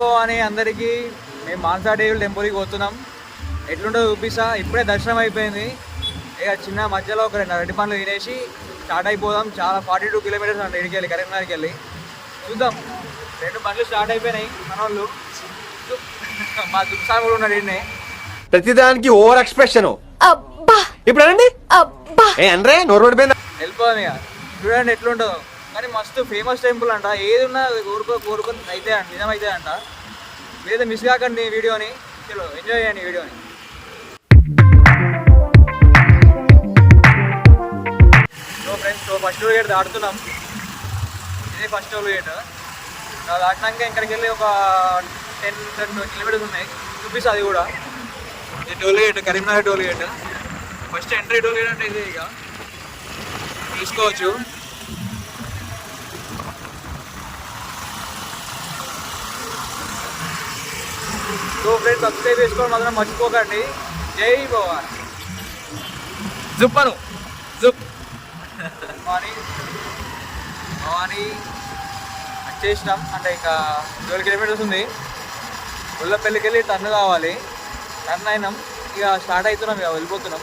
అని అందరికీ మేము మాన్సాదేవి టెంపుల్కి పోతున్నాం. ఎట్లుంటుందో చూపిస్తా. ఇప్పుడే దర్శనం అయిపోయింది. ఇక చిన్న మధ్యలో ఒక రెండు అరటి పండ్లు తినేసి స్టార్ట్ అయిపోదాం. చాలా ఫార్టీ టూ కిలోమీటర్స్ అంటే ఇడికి వెళ్ళి కరీంనగర్కి వెళ్ళి. చూద్దాం. రెండు బండ్లు స్టార్ట్ అయిపోయినాయి మన వాళ్ళు మా దుక్సాన్ కూడా ఉన్నాడు ఈయనే ప్రతిదానికి ఓవర్ ఎక్స్ప్రెషన్. అబ్బా! ఇప్పుడు అనండి. అబ్బా! ఏ అనరే నోరు పడిపోయిందా? వెళ్ళిపోదాం ఇక. చూడండి ఎట్లుంటుందో. కానీ మస్తు ఫేమస్ టెంపుల్ అంట. ఏది ఉన్నా కోరుకో కోరుకొని అయితే అంట నిజమైతే అంట. లేదా మిస్ కాకండి వీడియోని. చలో ఎంజాయ్ చేయండి వీడియోని. So friends so first toll gate దాటుతున్నాం. ఇదే ఫస్ట్ టోల్ గేట్ దాటినాక ఇక్కడికి వెళ్ళి ఒక టెన్ టెన్ కిలోమీటర్స్ ఉన్నాయి. చూపిస్తా అది కూడా. ఇది toll gate Karimnagar toll gate first entry toll gate అంటే ఇదే ఇక. చూసుకోవచ్చు. సో ఫ్రెండ్స్ సబ్స్క్రైబ్ చేసుకోవడం మాత్రం మర్చిపోకండి. జై భవాన్. జుప్పను. జుప్. భవాని. భవాని. వచ్చేసినాం అంటే ఇంకా ట్వెల్వ్ కిలోమీటర్స్ ఉంది. ఉల్లపల్లికి వెళ్ళి టర్న్ కావాలి. టర్న్ అయినాం. ఇక స్టార్ట్ అవుతున్నాం. ఇక వెళ్ళిపోతున్నాం.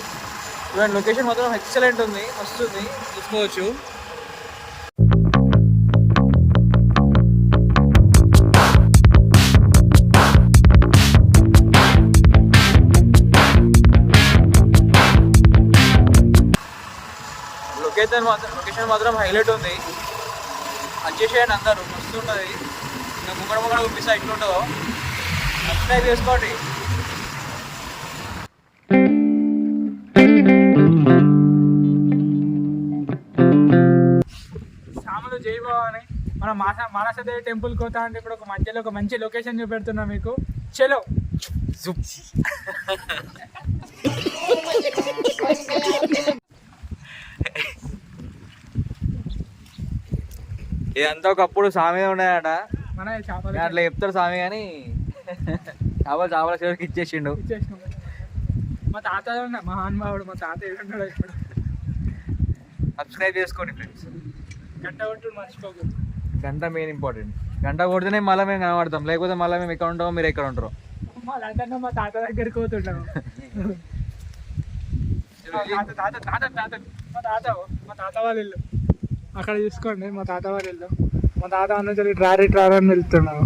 చూడండి లొకేషన్ మాత్రం ఎక్సలెంట్ ఉంది. మస్తు ఉంది. చూసుకోవచ్చు. లొకేషన్ మాత్రం లొకేషన్ మాత్రం హైలైట్ ఉంది. వచ్చేసేయండి అందరూ మస్తు ఉంటుంది ఇంకా ముగ్గడ ముగ్గడ చూపిస్తా ఎట్లుంటుందో. సబ్స్క్రైబ్ చేసుకోండి. సాములు జై భవాని. మన మాస మానసదేవి టెంపుల్ కోతా అంటే ఇప్పుడు ఒక మధ్యలో ఒక మంచి లొకేషన్ చూపెడుతున్నా మీకు. చలో. ఇదంతా ఒకప్పుడు సామి ఉన్నాయట అట్లా చెప్తారు స్వామి కానీ చేపలు చేపల చివరికి ఇచ్చేసిండు. మా తాత మహానుభావుడు మా తాత ఏడున్నాడు ఇప్పుడు. సబ్స్క్రైబ్ చేసుకోండి ఫ్రెండ్స్. గంట కొట్టు మర్చిపోకూడదు గంట మెయిన్ ఇంపార్టెంట్. గంట కొడితేనే మళ్ళీ మేము కనబడతాం. లేకపోతే మళ్ళీ మేము ఎక్కడ ఉంటామో మీరు ఎక్కడ ఉంటారో. మా తాత దగ్గరికి పోతుంటాము తాత తాత తాత తాత మా తాత మా తాత వాళ్ళ అక్కడ చూసుకోండి మా తాత వాళ్ళ ఇల్లు మా తాత అన్న సరే ట్రారీ ట్రారీ అని వెళ్తున్నాము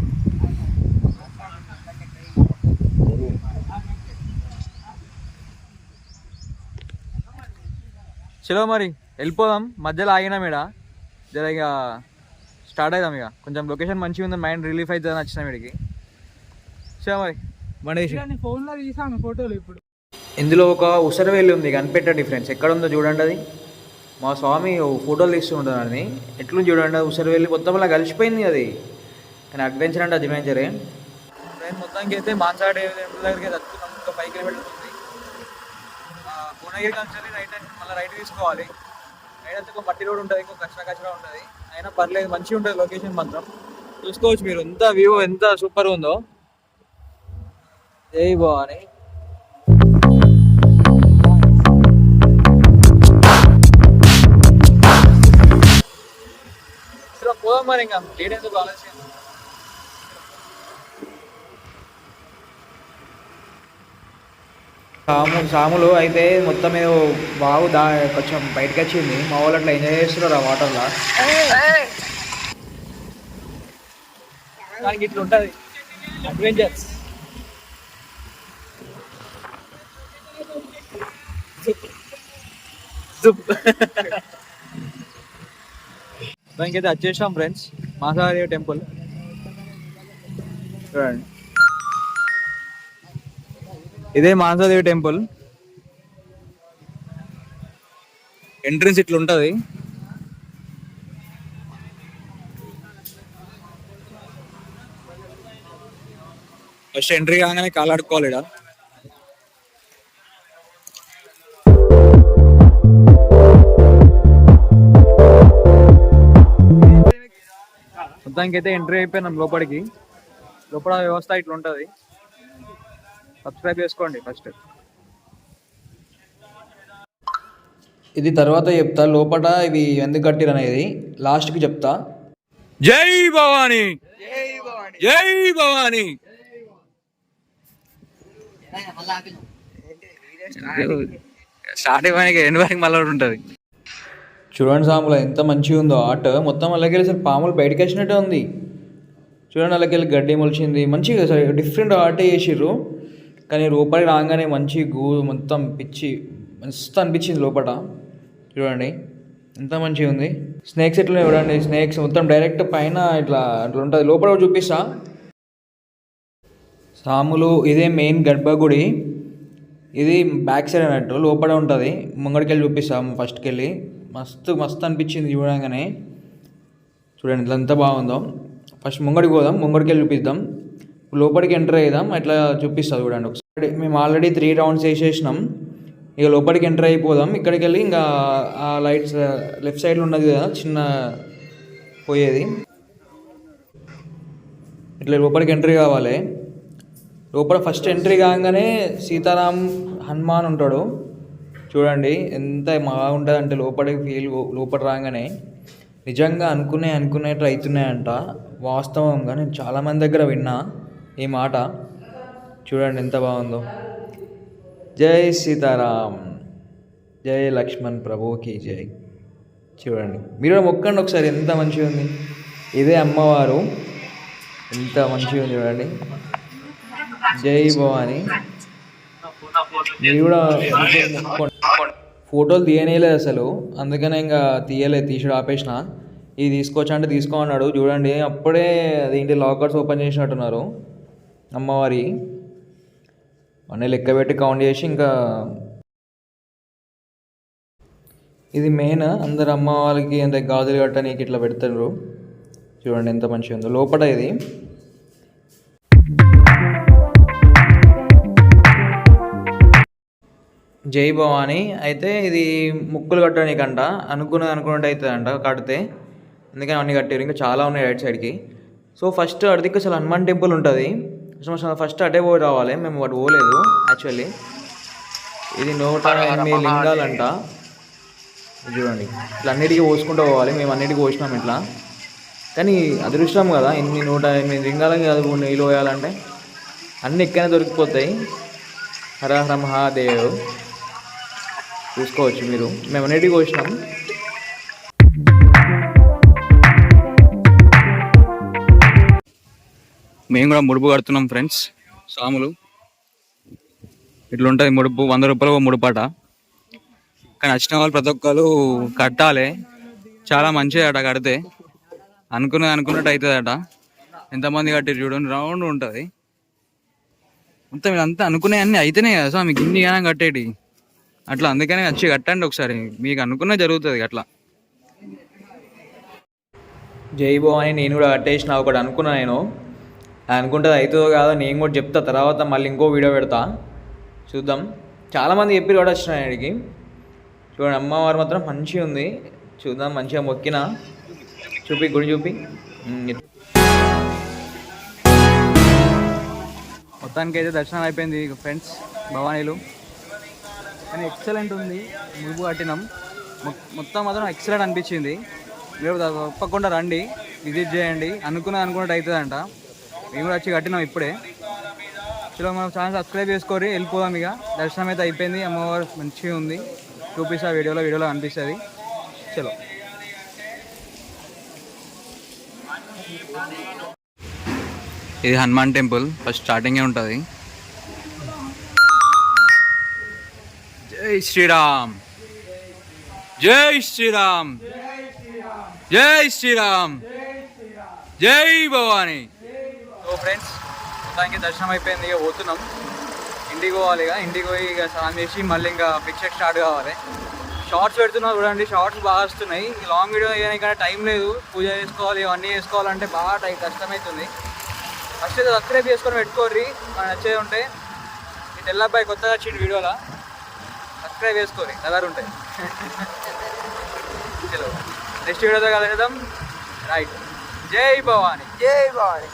చలో మరి వెళ్ళిపోదాం. మధ్యలో ఆగినాం ఇక జర ఇక స్టార్ట్ అవుదాం ఇక కొంచెం లొకేషన్ మంచిగా ఉంది మైండ్ రిలీఫ్ అవుతుంది అని వచ్చినాం ఇక్కడికి చలో మరి బండి ఫోన్లో తీసాను ఫోటోలు ఇప్పుడు. ఇందులో ఒక ఉసరవేలి ఉంది కనిపెట్టండి ఫ్రెండ్స్ ఎక్కడ ఉందో చూడండి అది. మా స్వామి ఫోటోలు తీస్తూ ఉంటాను చూడండి అది వెళ్ళి మొత్తం అలా కలిసిపోయింది అది. కానీ అడ్వెంచర్ అంటే అడ్వెంచరే. ఫ్రెండ్ మొత్తానికి అయితే మాన్సాడే టెంపుల్ దగ్గరికి దక్కుతున్నాం ఇంకా ఫైవ్ కిలోమీటర్స్ ఉంది భువనగిరి నుంచి రైట్ మళ్ళీ రైట్ తీసుకోవాలి. రైట్ అయితే ఒక మట్టి రోడ్ ఉంటుంది ఇంకో కచ్చరా కచ్చరా ఉంటుంది. అయినా పర్లేదు మంచిగా ఉంటుంది లొకేషన్ మాత్రం. చూసుకోవచ్చు మీరు ఎంత వ్యూ ఎంత సూపర్ ఉందో. జై అని మరి ఇంకా లేట్ ఎందుకు ఆలస్యం సాము సాములు అయితే మొత్తం మీద బాగు దా కొంచెం బయటకు వచ్చింది. మా వాళ్ళు అట్లా ఎంజాయ్ చేస్తున్నారు ఆ వాటర్లో దానికి ఇట్లా ఉంటుంది. అడ్వెంచర్స్ దానికైతే వచ్చేసాం ఫ్రెండ్స్ మాసాదేవ టెంపుల్. చూడండి. ఇదే మాసాదేవి టెంపుల్. ఎంట్రన్స్ ఇట్లా ఉంటుంది. ఫస్ట్ ఎంట్రీ కాగానే కాలాడుకోవాలి ఇక్కడ మొత్తానికి అయితే ఎంట్రీ అయిపోయినాం లోపలికి. లోపల వ్యవస్థ ఇట్లా ఉంటుంది సబ్స్క్రైబ్ చేసుకోండి ఫస్ట్ ఇది తర్వాత చెప్తా లోపల ఇవి ఎందుకు కట్టిరు అనేది. లాస్ట్కి చెప్తా. జై భవానీ! జై భవాని! జై భవాని! స్టార్టింగ్ మనకి ఎండ్ వరకు మళ్ళీ ఉంటుంది. చూడండి సాముల ఎంత మంచిగా ఉందో. ఆట మొత్తం అలాగే అసలు పాములు బయటకు వచ్చినట్టే ఉంది. చూడండి అలాగే గడ్డి మొలిచింది. మంచిగా సరే డిఫరెంట్ ఆట చేసిర్రు. కానీ లోపలికి రాగానే మంచి గూ మొత్తం పిచ్చి మస్తు అనిపించింది లోపల చూడండి ఎంత మంచిగా ఉంది. స్నేక్స్ ఎట్లా చూడండి స్నేక్స్ మొత్తం డైరెక్ట్ పైన ఇట్లా అట్లా ఉంటుంది. లోపల కూడా చూపిస్తా. సాములు ఇదే మెయిన్ గర్భగుడి. ఇది బ్యాక్ సైడ్ అన్నట్టు లోపల ఉంటుంది. ముంగడికి వెళ్ళి చూపిస్తాము ఫస్ట్కి వెళ్ళి మస్తు మస్తు అనిపించింది చూడగానే. చూడండి ఇట్లా బాగుందో. ఫస్ట్ ముంగడికి పోదాం ముంగడికి వెళ్ళి చూపిద్దాం. లోపలికి ఎంటర్ అవుదాం అట్లా చూపిస్తుంది చూడండి ఒకసారి. మేము ఆల్రెడీ త్రీ రౌండ్స్ వేసేసినాం ఇక లోపలికి ఎంటర్ అయిపోదాం. ఇక్కడికి వెళ్ళి ఇంకా ఆ లైట్స్ లెఫ్ట్ సైడ్లో ఉన్నది కదా చిన్న పోయేది. ఇట్లా లోపలికి ఎంట్రీ కావాలి. లోపల ఫస్ట్ ఎంట్రీ కాగానే సీతారాం హనుమాన్ ఉంటాడు. చూడండి ఎంత బాగుంటుంది అంటే లోపలికి ఫీల్ లోపల రాగానే నిజంగా అనుకునే అనుకునేట్టు అవుతున్నాయంట. వాస్తవంగా నేను చాలామంది దగ్గర విన్నా ఈ మాట. చూడండి ఎంత బాగుందో. జై సీతారాం. జై లక్ష్మణ్ ప్రభుకి జై. చూడండి. మీరు మొక్కండి ఒకసారి ఎంత మంచిగా ఉంది. ఇదే అమ్మవారు. ఎంత మంచిగా ఉంది చూడండి. జై భవాని. మీరు కూడా ఫోటోలు తీయనేలేదు అసలు. అందుకనే ఇంకా తీయలేదు తీసుడు ఆపేసిన. ఇది తీసుకోవచ్చు అంటే తీసుకో అన్నాడు. చూడండి అప్పుడే అదేంటి లాకర్స్ ఓపెన్ చేసినట్టున్నారు అమ్మవారి. అన్నీ లెక్క పెట్టి కౌంట్ చేసి ఇంకా ఇది మెయిన్ అందరు అమ్మ వాళ్ళకి అంటే గాజులు కట్టడానికి ఇట్లా పెడతారు చూడండి ఎంత మంచిగా ఉందో. లోపల ఇది. జై భవాని. అయితే ఇది ముక్కులు కట్టడానికి అంట అనుకున్నది అనుకున్నట్టు అవుతుంది అంట కడితే. అందుకని అన్ని కట్టారు ఇంకా చాలా ఉన్నాయి రైట్ సైడ్కి. సో ఫస్ట్ అడికి అసలు హనుమాన్ టెంపుల్ ఉంటుంది. అసలు ఫస్ట్ అటే పోయి రావాలి. మేము వాటి పోలేదు యాక్చువల్లీ. ఇది నూట ఎనిమిది లింగాలంట. చూడండి ఇట్లా అన్నిటికీ పోసుకుంటూ పోవాలి. మేము అన్నిటికీ పోసినాం ఇట్లా. కానీ అదృష్టం కదా. ఇన్ని నూట ఎనిమిది లింగాలకి అది నీళ్ళు పోయాలంటే. అన్నీ ఎక్కడనే దొరికిపోతాయి. హర హర మహాదేవ్. చూసుకోవచ్చు మీరు. మేము అన్నిటికీ పోసినాం. మేము కూడా ముడుపు కడుతున్నాం ఫ్రెండ్స్. సాములు. ఇట్లుంటుంది ముడుపు. వంద రూపాయలు ముడుపాట కానీ వచ్చిన వాళ్ళు ప్రతి ఒక్కరు కట్టాలి. చాలా మంచిది అట కడితే. అనుకున్నది అనుకున్నట్టు అవుతుందట. ఎంతమంది కట్టారు చూడండి. రౌండ్ ఉంటుంది. మొత్తం ఇదంతా అనుకునే అన్నీ అయితేనే కదా స్వామి. గిన్ని గానం కట్టేటి. అట్లా అందుకనే వచ్చి కట్టండి ఒకసారి. మీకు అనుకున్న జరుగుతుంది అట్లా. జై అని నేను కూడా కట్టేసిన ఒకటి అనుకున్నా నేను. అనుకుంటుంది అవుతుందో కాదో నేను కూడా చెప్తా తర్వాత మళ్ళీ ఇంకో వీడియో పెడతా. చూద్దాం. చాలామంది చెప్పి కూడా వచ్చిన ఆయనకి చూడండి అమ్మవారు మాత్రం మంచిగా ఉంది. చూద్దాం మంచిగా మొక్కిన. చూపి గుడి చూపి. మొత్తానికి అయితే దర్శనం అయిపోయింది ఫ్రెండ్స్ భవానీలు. కానీ ఎక్సలెంట్ ఉంది. మురుగు కట్టినాం మొత్తం మాత్రం ఎక్సలెంట్ అనిపించింది. మీరు తప్పకుండా రండి. విజిట్ చేయండి. అనుకున్నది అనుకున్నట్టు అవుతుందంట మేము కూడా వచ్చి కట్టినాం ఇప్పుడే. చలో మనం ఛానల్ సబ్స్క్రైబ్ చేసుకోరి వెళ్ళిపోదాం ఇక. దర్శనం అయితే అయిపోయింది. అమ్మవారు మంచిగా ఉంది. చూపిస్తా వీడియోలో వీడియోలో అనిపిస్తుంది. చలో. ఇది హనుమాన్ టెంపుల్. ఫస్ట్ స్టార్టింగే ఉంటుంది. జై శ్రీరామ్. జై శ్రీరామ్. జై శ్రీరామ్. జై భవానీ. సో ఫ్రెండ్స్ మొత్తానికి దర్శనం అయిపోయింది. ఇక పోతున్నాం. ఇంటికి పోవాలి ఇక ఇంటికి పోయి ఇక స్నానం చేసి మళ్ళీ ఇంకా పిక్చర్ స్టార్ట్ కావాలి. షార్ట్స్ పెడుతున్నా చూడండి. షార్ట్స్ బాగా వస్తున్నాయి. లాంగ్ వీడియో ఇక్కడ టైం లేదు. పూజ చేసుకోవాలి ఇవన్నీ చేసుకోవాలంటే బాగా టైం కష్టమవుతుంది ఫస్ట్ అయితే సబ్స్క్రైబ్ చేసుకొని పెట్టుకోర్రి. మనం నచ్చేది ఉంటే. తెల్లబ్బాయి కొత్తగా వచ్చింది వీడియోలో. సబ్స్క్రైబ్ చేసుకోరి కలర్ ఉంటాయి. చలో నెక్స్ట్ వీడియోతో కలుద్దాం. రైట్ జై భవానీ. జై బాయ్